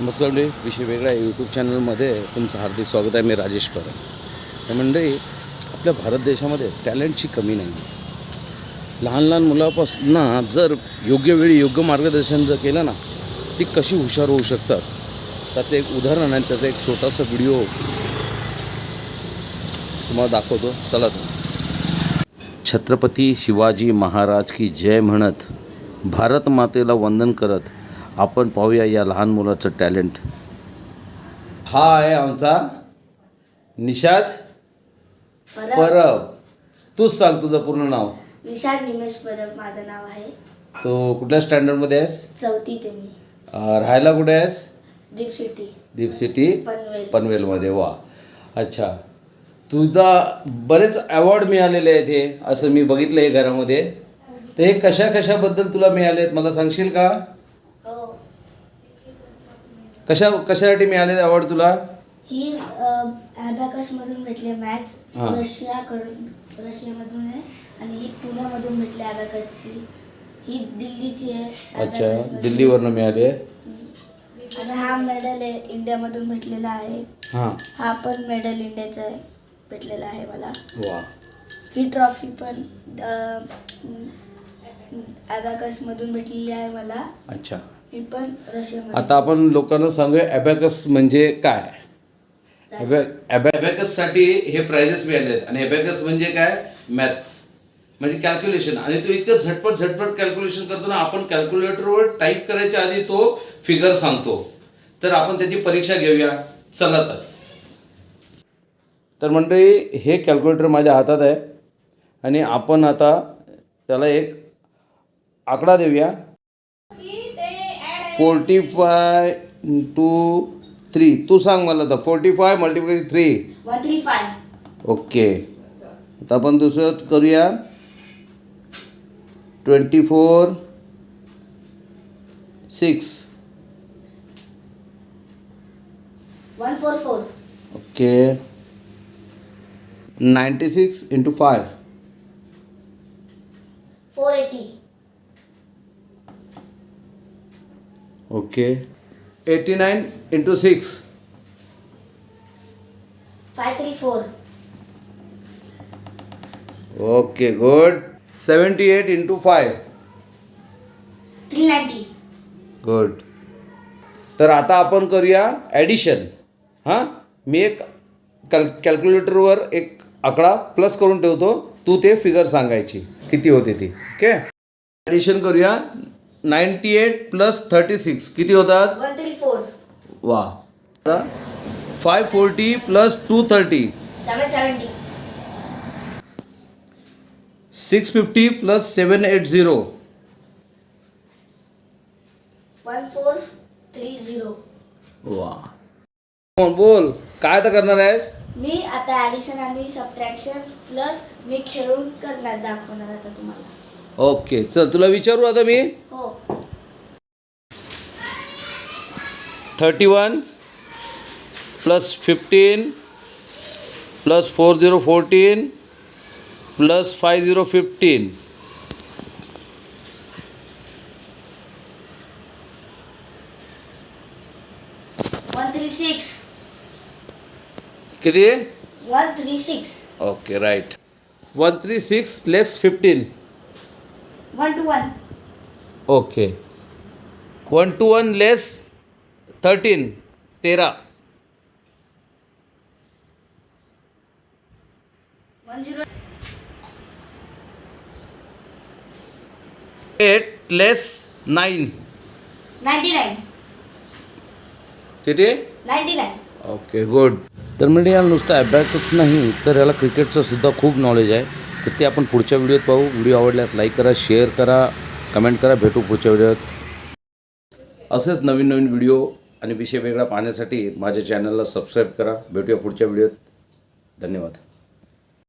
नमस्कार विषय वेगळा यूट्यूब चॅनलमध्ये तुमचं हार्दिक स्वागत आहे. मी राजेश परब. तर मंडळी आपल्या भारत देशामध्ये टॅलेंटची कमी नाही आहे. लहान लहान मुलापासून जर योग्य वेळी योग्य मार्गदर्शन जर केलं ना ती कशी हुशार होऊ शकतात? त्याचं एक उदाहरण आहे. त्याचा एक छोटासा व्हिडिओ तुम्हाला दाखवतो. चला तर. छत्रपती शिवाजी महाराज की जय म्हणत भारत मातेला वंदन करत आपण पाहूया या लहान मुलाचं टॅलेंट. हा आहे आमचा निषाद परब. तूच सांग तुझं पूर्ण नाव. निशाद निमेश परब माझं नाव आहे. तो कुठल्या स्टँडर्डमध्ये आहेस? चौथी ते मी. अं, राहायला कुठे आहेस? Deep City. Deep City. Panvel. पनवेलमध्ये वा. अच्छा. तुझा बरेच अवॉर्ड मिळालेले आहेत हे असं मी बघितलं आहे घरामध्ये. तर हे कशा कशाबद्दल तुला मिळाले आहेत? मला सांगशील का? हो कशा कशासाठी मिळाले अवॉर्ड तुला? ही ॲबॅकस मधून भेटले मॅथ्स हा. रशियाकडून रशियामधून आहे. आणि ही पुण्यामधून भेटली ॲबॅकसची ही दिल्लीची आहे अच्छा abacus मधून. दिल्लीवरनं मिळाले आणि हा मेडल आहे इंडियामधून भेटलेला आहे. हां. हा पण मेडल इंडियाचा आहे भेटलेला आहे मला. वा. ही ट्रॉफी पण ॲबॅकस मधून भेटलेली आहे मला. अच्छा. पण आता आपण लोकांना सांगूया ॲबॅकस म्हणजे काय? ॲबॅकससाठी हे प्राइजेस मिळाले आहेत आणि ॲबॅकस म्हणजे काय? मॅथ्स म्हणजे कॅल्क्युलेशन आणि तो इतकं झटपट झटपट कॅल्क्युलेशन करतो ना आपण कॅल्क्युलेटरवर टाईप करायच्या आधी तो फिगर सांगतो. तर आपण त्याची परीक्षा घेऊया. चला तर. तर मंडळी हे कॅल्क्युलेटर माझ्या हातात आहे. आणि आपण आता त्याला एक आकडा देऊया. Forty five two three. तू सांग मला तर forty five multiply three. One three five. Okay. आता आपण दुसरं करूया. Twenty four six. One four four. Okay. Ninety six into five. Four eighty. Okay. Eighty nine into six five three four. Okay good. Seventy eight into five three ninety. Good. तर आता आपण करूया addition हां? मी एक cal कॅल्क्युलेटरवर एक आकडा plus करून ठेवतो. तू ते फिगर सांगायची. किती होते ती? ओके? ॲडिशन करूया. Ninety eight plus thirty six. किती होतात? One three four. वा. आता five forty plus two thirty. Seven seventy. Six fifty plus seven eighty zero. One four three zero. वा. बोल. काय तर करणार आहेस? मी आता ॲडिशन आणि सबट्रॅक्शन प्लस मी खेळून करणार दाखवणार आता तुम्हाला. ओके चल तुला विचारू आता मी? हो. Thirty one plus fifteen plus four zero fourteen plus five zero fifteen. किती? One three six. Okay right. One three six less fifteen. One two one okay one two one less thirteen तेरा. One zero eight less nine ninety nine किती ninety nine okay good तर म्हणजे याला नुसतं अभ्यासच नाही तर याला क्रिकेटचं सुद्धा खूप नॉलेज आहे. तर ते आपण पुढच्या व्हिडिओत पाहू. व्हिडिओ आवडल्यास लाईक करा शेअर करा कमेंट करा. भेटू पुढच्या व्हिडिओत. असेच नवीन नवीन व्हिडिओ आणि विषय वेगळा पाहण्यासाठी माझ्या चॅनलला सबस्क्राईब करा. भेटूया पुढच्या व्हिडिओत. धन्यवाद.